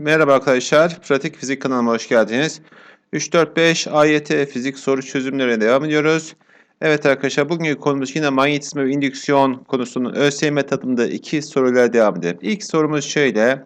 Merhaba arkadaşlar, Pratik Fizik kanalıma hoş geldiniz. 3-4-5 AYT fizik soru çözümlerine devam ediyoruz. Evet arkadaşlar, bugünkü konumuz yine manyetizma ve indüksiyon konusunun ÖSYM tadında iki soruyla devam edelim. İlk sorumuz şöyle.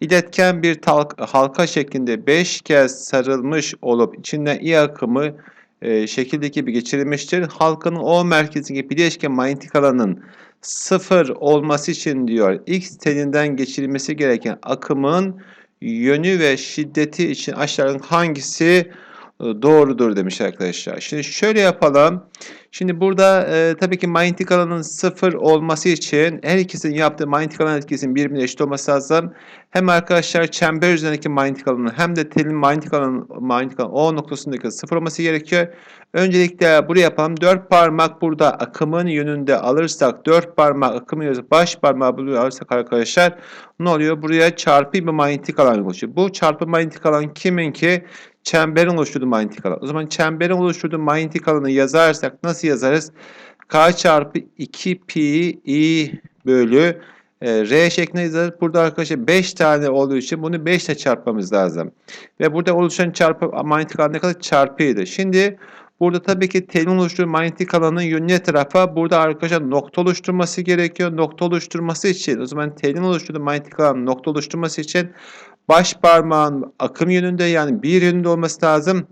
İletken bir halka şeklinde 5 kez sarılmış olup içinden i akımı e, şekildeki gibi geçirilmiştir. Halkanın O merkezindeki bileşken manyetik alanın sıfır olması için diyor X telinden geçirilmesi gereken akımın yönü ve şiddeti için aşağıdan hangisi e, doğrudur demiş arkadaşlar. Şimdi şöyle yapalım. Şimdi burada e, tabii ki manyetik alanın sıfır olması için her ikisinin yaptığı manyetik alan etkisinin birbirine eşit olması lazım. Hem arkadaşlar çember üzerindeki manyetik alanın hem de telin manyetik alanın manyetik alan O noktasındaki sıfır olması gerekiyor. Öncelikle buraya yapalım. Dört parmak burada akımın yönünde alırsak dört parmak akımın yönünde baş parmağı buraya alırsak arkadaşlar ne oluyor? Buraya çarpı bir manyetik alan oluşuyor. Bu çarpı manyetik alan kimin ki? Çemberin oluşturduğu manyetik alan. O zaman çemberin oluşturduğu manyetik alanı yazarsak nasıl yazarız? K çarpı 2 pi i bölü e, R şeklinde yazarız. Burada arkadaşlar 5 tane olduğu için bunu 5 ile çarpmamız lazım. Ve burada oluşan çarpı manyetik alan ne kadar? Çarpıydı. Şimdi Burada tabii ki telin oluşturduğu manyetik alanın yönlü tarafa burada arkadaşlar nokta oluşturması gerekiyor. Nokta oluşturması için o zaman telin oluşturduğu manyetik alanın nokta oluşturması için baş parmağın akım yönünde yani bir yönünde olması lazım.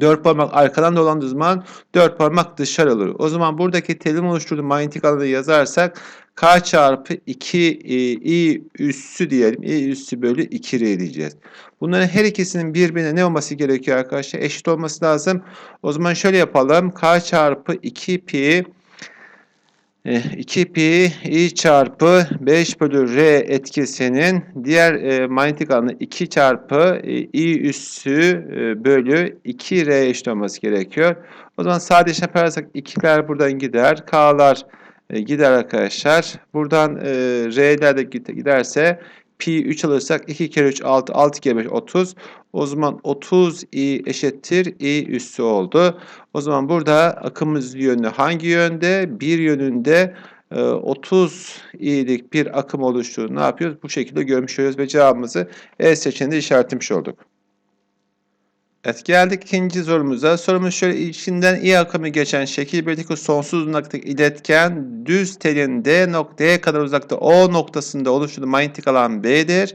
Dört parmak arkadan dolandığı zaman dört parmak dışarı olur. O zaman buradaki telin oluşturduğu manyetik alanı yazarsak K çarpı 2 e, i üssü diyelim. i üssü bölü 2 r diyeceğiz. Bunların her ikisinin birbirine ne olması gerekiyor arkadaşlar? Eşit olması lazım. O zaman şöyle yapalım. K çarpı 2 pi 2 eh, pi i çarpı 5 bölü r etkisinin diğer e, manyetik alanı 2 çarpı e, i üssü e, bölü 2 r eşit olması gerekiyor. O zaman sadece yaparsak 2'ler buradan gider. K'lar e, gider arkadaşlar. Buradan e, R'ler de giderse pi 3 alırsak 2 kere 3 6 6 kere 5 30. O zaman 30 i eşittir i üssü oldu. O zaman burada akımız yönü hangi yönde? Bir yönünde 30 e, i'lik bir akım oluştuğunu ne yapıyoruz? Bu şekilde görmüş oluyoruz ve cevabımızı E seçeneğinde işaretlemiş olduk. Evet geldik ikinci sorumuza. Sorumuz şöyle içinden i akımı geçen şekil birdeki sonsuz uzaktaki iletken düz telin D noktaya kadar uzakta O noktasında oluşturduğu manyetik alan B'dir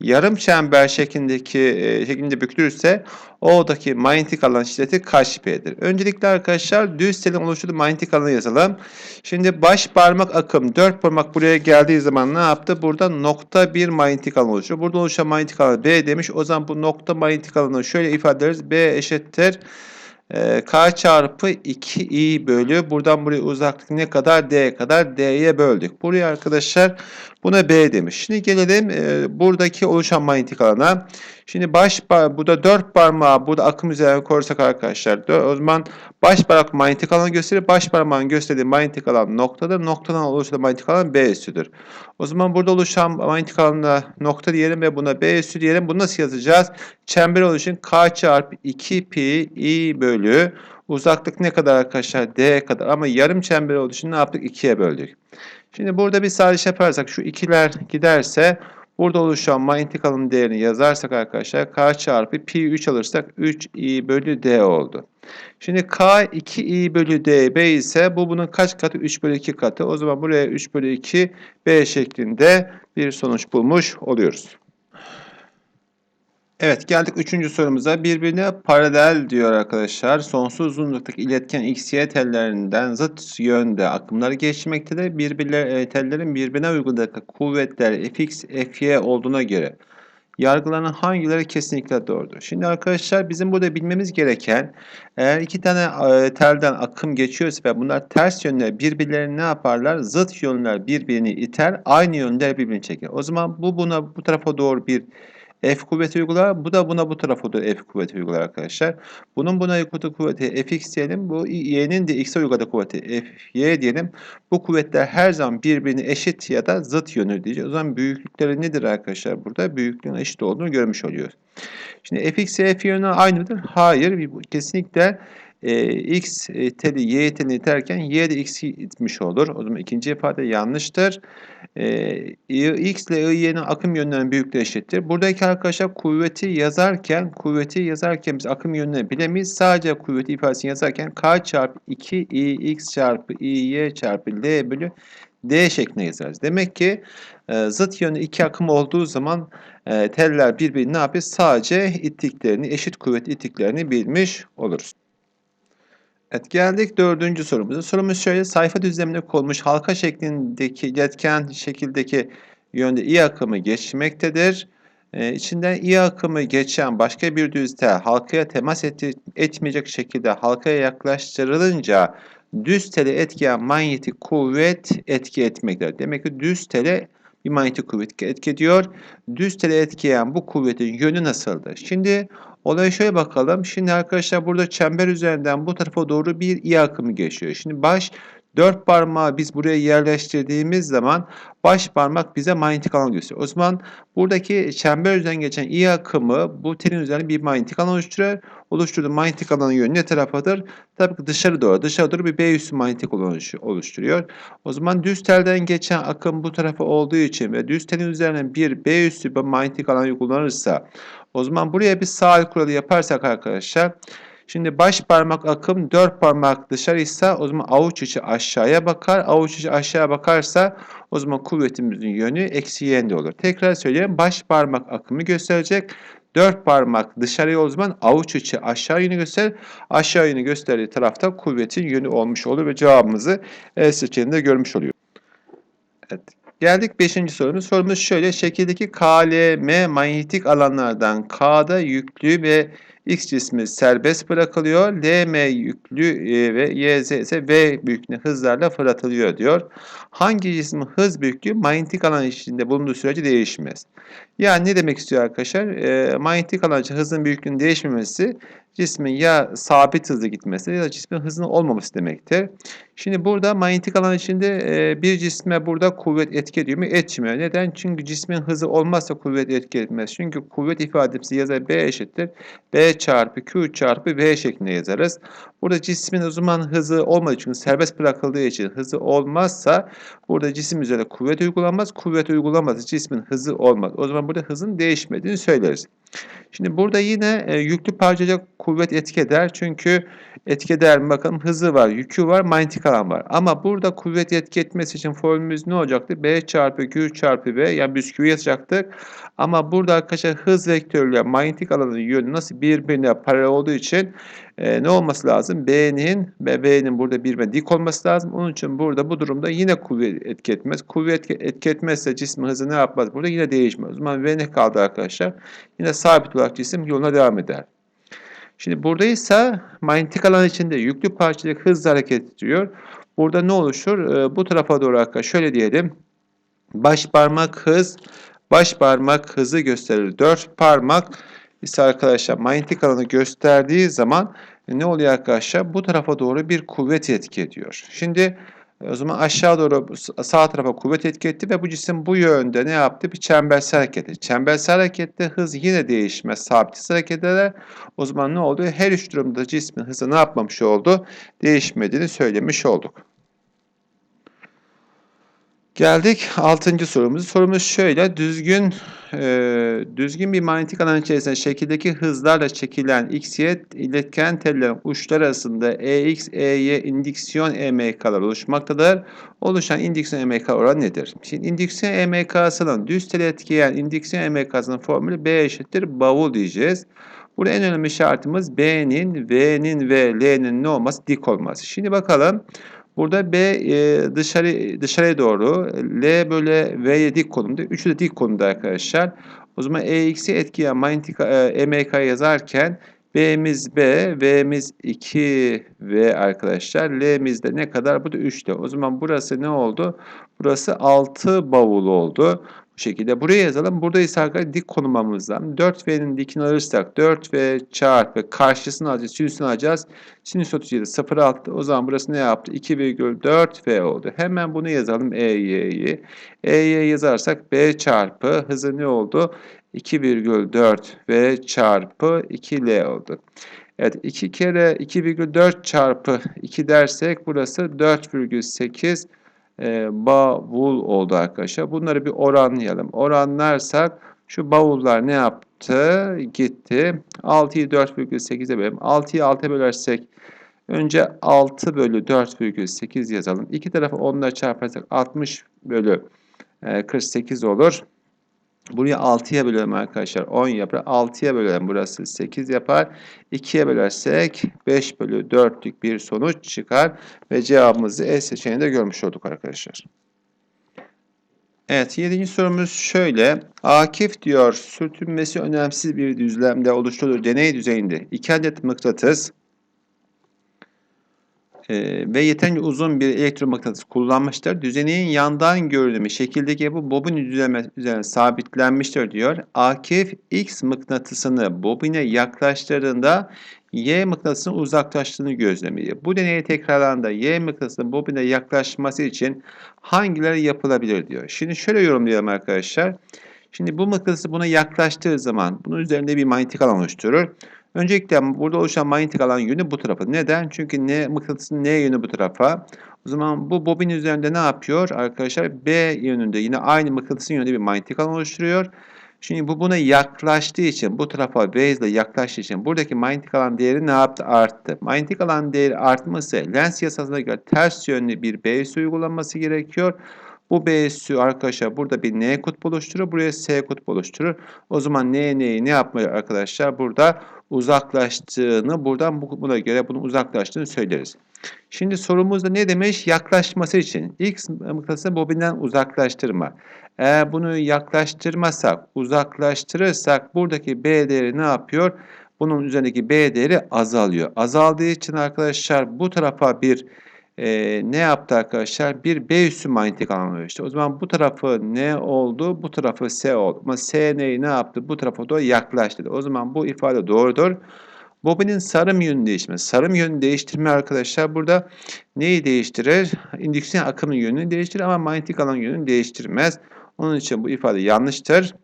yarım çember şeklindeki e, şeklinde bükülürse O'daki manyetik alan şiddeti kaç P'dir? Öncelikle arkadaşlar düz telin oluşturduğu manyetik alanı yazalım. Şimdi baş parmak akım 4 parmak buraya geldiği zaman ne yaptı? Burada nokta bir manyetik alan oluşuyor. Burada oluşan manyetik alan B demiş. O zaman bu nokta manyetik alanı şöyle ifade ederiz. B eşittir e, K çarpı 2i bölü buradan buraya uzaklık ne kadar D kadar D'ye böldük. Buraya arkadaşlar buna B demiş. Şimdi gelelim e, buradaki oluşan manyetik alana. Şimdi baş burada 4 parmağı burada akım üzerine koyarsak arkadaşlar o zaman baş parmak manyetik alanı gösterir. Baş parmağın gösterdiği manyetik alan noktadır. Noktadan oluşan manyetik alan B üstüdür. O zaman burada oluşan manyetik alanına nokta diyelim ve buna B üstü diyelim. Bunu nasıl yazacağız? Çember oluşun K çarpı 2 pi i bölü uzaklık ne kadar arkadaşlar? D kadar ama yarım çember olduğu ne yaptık? 2'ye böldük. Şimdi burada bir sadece yaparsak şu ikiler giderse burada oluşan manyetik alanın değerini yazarsak arkadaşlar K çarpı pi 3 alırsak 3 i bölü D oldu. Şimdi K 2 i bölü D B ise bu bunun kaç katı? 3 bölü 2 katı. O zaman buraya 3 bölü 2 B şeklinde bir sonuç bulmuş oluyoruz. Evet geldik üçüncü sorumuza. Birbirine paralel diyor arkadaşlar. Sonsuz uzunluktaki iletken x, y tellerinden zıt yönde akımları geçmektedir. Birbirler, e, tellerin birbirine uyguladığı kuvvetler fx, fy olduğuna göre yargılanan hangileri kesinlikle doğrudur? Şimdi arkadaşlar bizim burada bilmemiz gereken eğer iki tane e, telden akım geçiyorsa ve bunlar ters yönler birbirlerini ne yaparlar? Zıt yönler birbirini iter, aynı yönler birbirini çeker. O zaman bu buna bu tarafa doğru bir F kuvveti uygular. Bu da buna bu tarafa da F kuvveti uygular arkadaşlar. Bunun buna uyguladığı kuvveti Fx diyelim. Bu y'nin de x'e uyguladığı kuvveti Fy diyelim. Bu kuvvetler her zaman birbirine eşit ya da zıt yönü diyeceğiz. O zaman büyüklükleri nedir arkadaşlar? Burada büyüklüğün eşit olduğunu görmüş oluyoruz. Şimdi Fx ile Fy yönü aynı mıdır? Hayır. Kesinlikle e, x teli y telini iterken y de x'i itmiş olur. O zaman ikinci ifade yanlıştır. E, x ile y'nin akım yönlerinin büyüklüğü eşittir. Buradaki arkadaşlar kuvveti yazarken kuvveti yazarken biz akım yönlerini bilemeyiz. Sadece kuvveti ifadesini yazarken k çarpı 2 i x çarpı i y çarpı l bölü d şeklinde yazarız. Demek ki e, zıt yönlü iki akım olduğu zaman e, teller birbirini ne yapıyor? Sadece ittiklerini, eşit kuvvet ittiklerini bilmiş oluruz. Evet geldik dördüncü sorumuza. Sorumuz şöyle sayfa düzlemine konmuş halka şeklindeki iletken şekildeki yönde i akımı geçmektedir. Ee, içinden i akımı geçen başka bir düz tel halkaya temas et, etmeyecek şekilde halkaya yaklaştırılınca düz tele etkileyen manyetik kuvvet etki etmektedir. Demek ki düz tele bir manyetik kuvvet etki ediyor. Düz tele etkileyen bu kuvvetin yönü nasıldır? Şimdi olaya şöyle bakalım. Şimdi arkadaşlar burada çember üzerinden bu tarafa doğru bir i akımı geçiyor. Şimdi baş dört parmağı biz buraya yerleştirdiğimiz zaman baş parmak bize manyetik alan gösteriyor. O zaman buradaki çember üzerinden geçen i akımı bu telin üzerinde bir manyetik alan oluşturuyor. Oluşturduğu manyetik alanın yönü ne tarafıdır? Tabii ki dışarı doğru. Dışarı doğru bir B üssü manyetik oluşturuyor. O zaman düz telden geçen akım bu tarafa olduğu için ve düz telin üzerine bir B üssü bir manyetik alan kullanırsa o zaman buraya bir sağ kuralı yaparsak arkadaşlar Şimdi baş parmak akım 4 parmak dışarıysa o zaman avuç içi aşağıya bakar. Avuç içi aşağıya bakarsa o zaman kuvvetimizin yönü eksi yönde olur. Tekrar söyleyeyim. Baş parmak akımı gösterecek. 4 parmak dışarıya o zaman avuç içi aşağı yönü gösterir. Aşağı yönü gösterdiği tarafta kuvvetin yönü olmuş olur ve cevabımızı E seçeneğinde görmüş oluyor. Evet. Geldik 5. sorumuz. Sorumuz şöyle. Şekildeki KLM manyetik alanlardan K'da yüklü ve X cismi serbest bırakılıyor. LM yüklü e, ve YZ ise V büyüklüğünde hızlarla fırlatılıyor diyor. Hangi cismin hız büyüklüğü manyetik alan içinde bulunduğu sürece değişmez. Yani ne demek istiyor arkadaşlar? E, manyetik alan için hızın büyüklüğünün değişmemesi cismin ya sabit hızlı gitmesi ya da cismin hızının olmaması demektir. Şimdi burada manyetik alan içinde e, bir cisme burada kuvvet etki ediyor mu? Etmiyor. Neden? Çünkü cismin hızı olmazsa kuvvet etki etmez. Çünkü kuvvet ifadesi yazar B eşittir. B çarpı Q çarpı V şeklinde yazarız. Burada cismin o zaman hızı olmadığı için serbest bırakıldığı için hızı olmazsa burada cisim üzerine kuvvet uygulanmaz. Kuvvet uygulamazsa cismin hızı olmaz. O zaman burada hızın değişmediğini söyleriz. Şimdi burada yine e, yüklü parçacık kuvvet etki eder. Çünkü etki eder bakalım hızı var, yükü var, manyetik alan var. Ama burada kuvvet etki etmesi için formülümüz ne olacaktı? B çarpı Q çarpı V yani Q'yu yazacaktık. Ama burada arkadaşlar hız vektörüyle manyetik alanın yönü nasıl birbirine paralel olduğu için e, ne olması lazım? B'nin ve V'nin burada birbirine dik olması lazım. Onun için burada bu durumda yine kuvvet etki etmez. Kuvvet etki etmezse cismin hızı ne yapmaz? Burada yine değişmez. O zaman V ne kaldı arkadaşlar? Yine sabit olarak cisim yoluna devam eder. Şimdi buradaysa manyetik alan içinde yüklü parçacık hızla hareket ediyor. Burada ne oluşur? Ee, bu tarafa doğru arkadaşlar şöyle diyelim. Baş parmak hız, baş parmak hızı gösterir. Dört parmak ise arkadaşlar manyetik alanı gösterdiği zaman ne oluyor arkadaşlar? Bu tarafa doğru bir kuvvet etki ediyor. Şimdi o zaman aşağı doğru sağ tarafa kuvvet etki etti ve bu cisim bu yönde ne yaptı? Bir çembersel hareket Çembersel harekette hız yine değişmez. Sabit hareket eder. O zaman ne oldu? Her üç durumda cismin hızı ne yapmamış oldu? Değişmediğini söylemiş olduk. Geldik 6. sorumuz. Sorumuz şöyle. Düzgün e, düzgün bir manyetik alan içerisinde şekildeki hızlarla çekilen XY iletken tellerin uçları arasında EX, EY indüksiyon EMK'lar oluşmaktadır. Oluşan indüksiyon EMK oranı nedir? Şimdi indüksiyon EMK'sının düz tele etkileyen indüksiyon EMK'sının formülü B eşittir bavul diyeceğiz. Burada en önemli şartımız B'nin, V'nin ve L'nin ne olması? Dik olması. Şimdi bakalım. Burada B e, dışarı dışarıya doğru, L böyle V'ye dik konumda, üçü de dik konumda arkadaşlar. O zaman EX'i etkileyen manyetik e, MK yazarken B'miz B, V'miz 2V arkadaşlar. L'miz de ne kadar? Bu da 3'te. O zaman burası ne oldu? Burası 6 bavul oldu şekilde. Buraya yazalım. Burada ise dik konumamızdan 4V'nin dikini alırsak 4V çarpı karşısını alacağız. Sinüsünü alacağız. Sinüs 37 0,6. O zaman burası ne yaptı? 2,4V oldu. Hemen bunu yazalım. EY'yi. EY yazarsak B çarpı hızı ne oldu? 2,4V çarpı 2L oldu. Evet 2 kere 2,4 çarpı 2 dersek burası 4,8 e, bavul oldu arkadaşlar. Bunları bir oranlayalım. Oranlarsak şu bavullar ne yaptı? Gitti. 6'yı 4,8'e bölelim. 6'yı 6'ya bölersek önce 6 bölü 4,8 yazalım. İki tarafı 10'la çarparsak 60 bölü e, 48 olur. Buraya 6'ya bölelim arkadaşlar. 10 yapar. 6'ya bölelim. Burası 8 yapar. 2'ye bölersek 5 bölü 4'lük bir sonuç çıkar. Ve cevabımızı E seçeneğinde görmüş olduk arkadaşlar. Evet 7. sorumuz şöyle. Akif diyor sürtünmesi önemsiz bir düzlemde oluşturulur deney düzeyinde. İki adet mıknatıs e, ve yeterince uzun bir elektromıknatıs kullanmıştır. Düzeneğin yandan görünümü şekildeki yapı bobin üzerine, üzerine sabitlenmiştir diyor. Akif X mıknatısını bobine yaklaştırdığında Y mıknatısının uzaklaştığını gözlemliyor. Bu deneyi tekrarlandığında Y mıknatısının bobine yaklaşması için hangileri yapılabilir diyor. Şimdi şöyle yorumlayalım arkadaşlar. Şimdi bu mıknatıs buna yaklaştığı zaman bunun üzerinde bir manyetik alan oluşturur. Öncelikle burada oluşan manyetik alan yönü bu tarafa. Neden? Çünkü ne mıknatısın ne yönü bu tarafa. O zaman bu bobin üzerinde ne yapıyor arkadaşlar? B yönünde yine aynı mıknatısın yönünde bir manyetik alan oluşturuyor. Şimdi bu buna yaklaştığı için bu tarafa base ile yaklaştığı için buradaki manyetik alan değeri ne yaptı? Arttı. Manyetik alan değeri artması Lenz yasasına göre ters yönlü bir base uygulanması gerekiyor. Bu B üssü arkadaşlar burada bir N kutbu oluşturur. Buraya S kutbu oluşturur. O zaman N N'yi ne yapmıyor arkadaşlar? Burada uzaklaştığını buradan buna göre bunun uzaklaştığını söyleriz. Şimdi sorumuzda ne demiş? Yaklaşması için. X mıknatısı bobinden uzaklaştırma. Eğer bunu yaklaştırmasak, uzaklaştırırsak buradaki B değeri ne yapıyor? Bunun üzerindeki B değeri azalıyor. Azaldığı için arkadaşlar bu tarafa bir e, ne yaptı arkadaşlar? Bir B üssü manyetik alan oluştu. O zaman bu tarafı ne oldu? Bu tarafı S oldu. Ama S neyi ne yaptı? Bu tarafa doğru yaklaştı. O zaman bu ifade doğrudur. Bobinin sarım yönünü değişmesi. Sarım yönünü değiştirme arkadaşlar burada neyi değiştirir? İndüksiyon akımın yönünü değiştirir ama manyetik alan yönünü değiştirmez. Onun için bu ifade yanlıştır.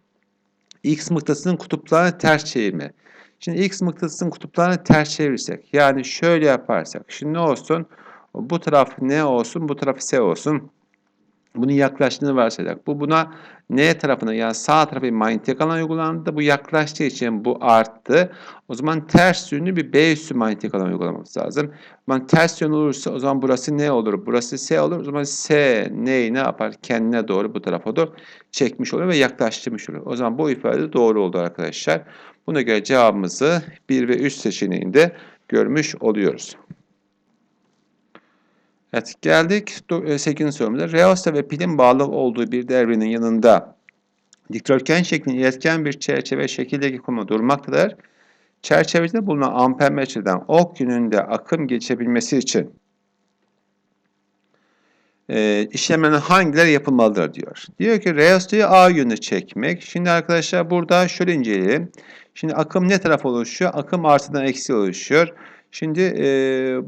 X mıknatısının kutuplarını ters çevirme. Şimdi X mıknatısının kutuplarını ters çevirirsek yani şöyle yaparsak şimdi ne olsun? Bu taraf ne olsun? Bu taraf S olsun. Bunun yaklaştığını varsayacak. Bu buna N tarafına yani sağ tarafa bir manyetik alan uygulandı. Bu yaklaştığı için bu arttı. O zaman ters yönlü bir B üssü manyetik alan uygulamamız lazım. O zaman ters yön olursa o zaman burası ne olur? Burası S olur. O zaman S neyi ne yapar? Kendine doğru bu tarafa doğru çekmiş olur ve yaklaştırmış olur. O zaman bu ifade doğru oldu arkadaşlar. Buna göre cevabımızı 1 ve 3 seçeneğinde görmüş oluyoruz. Evet geldik 8. sorumuza. Reosta ve pilin bağlı olduğu bir devrenin yanında dikdörtgen şeklinde iletken bir çerçeve şekildeki konu durmaktadır. Çerçevede bulunan ampermetreden ok yönünde akım geçebilmesi için e, işlemlerin hangileri yapılmalıdır diyor. Diyor ki reostayı A yönüne çekmek. Şimdi arkadaşlar burada şöyle inceleyelim. Şimdi akım ne tarafa oluşuyor? Akım artıdan eksi oluşuyor. Şimdi e,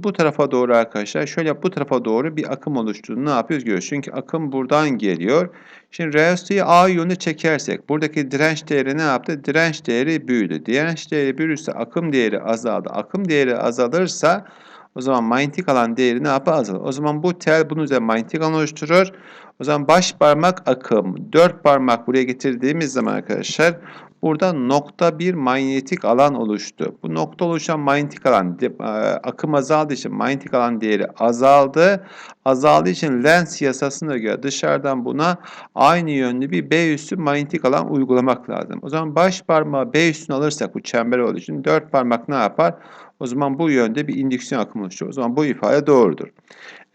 bu tarafa doğru arkadaşlar şöyle bu tarafa doğru bir akım oluştuğunu ne yapıyoruz görüyoruz. Çünkü akım buradan geliyor. Şimdi reostayı A yönüne çekersek buradaki direnç değeri ne yaptı? Direnç değeri büyüdü. Direnç değeri büyürse akım değeri azaldı. Akım değeri azalırsa o zaman manyetik alan değeri ne yapar? Azalır. O zaman bu tel bunun üzerine manyetik alan oluşturur. O zaman baş parmak akım, dört parmak buraya getirdiğimiz zaman arkadaşlar burada nokta bir manyetik alan oluştu. Bu nokta oluşan manyetik alan e, akım azaldığı için manyetik alan değeri azaldı. Azaldığı için Lenz yasasına göre dışarıdan buna aynı yönlü bir B üssü manyetik alan uygulamak lazım. O zaman baş parmağı B üstüne alırsak bu çember olduğu için dört parmak ne yapar? O zaman bu yönde bir indüksiyon akımı oluşuyor. O zaman bu ifade doğrudur.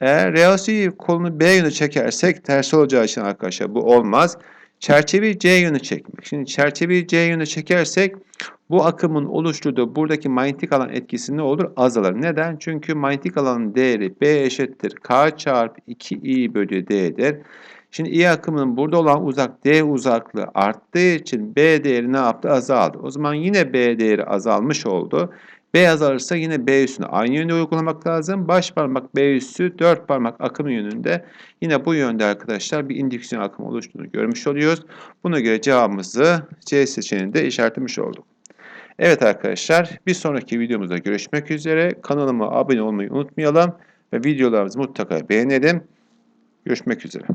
Eğer reasi kolunu B yöne çekersek ters olacağı için arkadaşlar bu olmaz. Çerçeveyi C yöne çekmek. Şimdi çerçeveyi C yöne çekersek bu akımın oluşturduğu buradaki manyetik alan etkisi ne olur? Azalır. Neden? Çünkü manyetik alanın değeri B eşittir K çarpı 2I bölü D'dir. Şimdi I akımının burada olan uzak D uzaklığı arttığı için B değeri ne yaptı? Azaldı. O zaman yine B değeri azalmış oldu. B azalırsa yine B üssünü aynı yönde uygulamak lazım. Baş parmak B üssü, dört parmak akım yönünde. Yine bu yönde arkadaşlar bir indüksiyon akımı oluştuğunu görmüş oluyoruz. Buna göre cevabımızı C seçeneğinde işaretlemiş olduk. Evet arkadaşlar bir sonraki videomuzda görüşmek üzere. Kanalıma abone olmayı unutmayalım ve videolarımızı mutlaka beğenelim. Görüşmek üzere.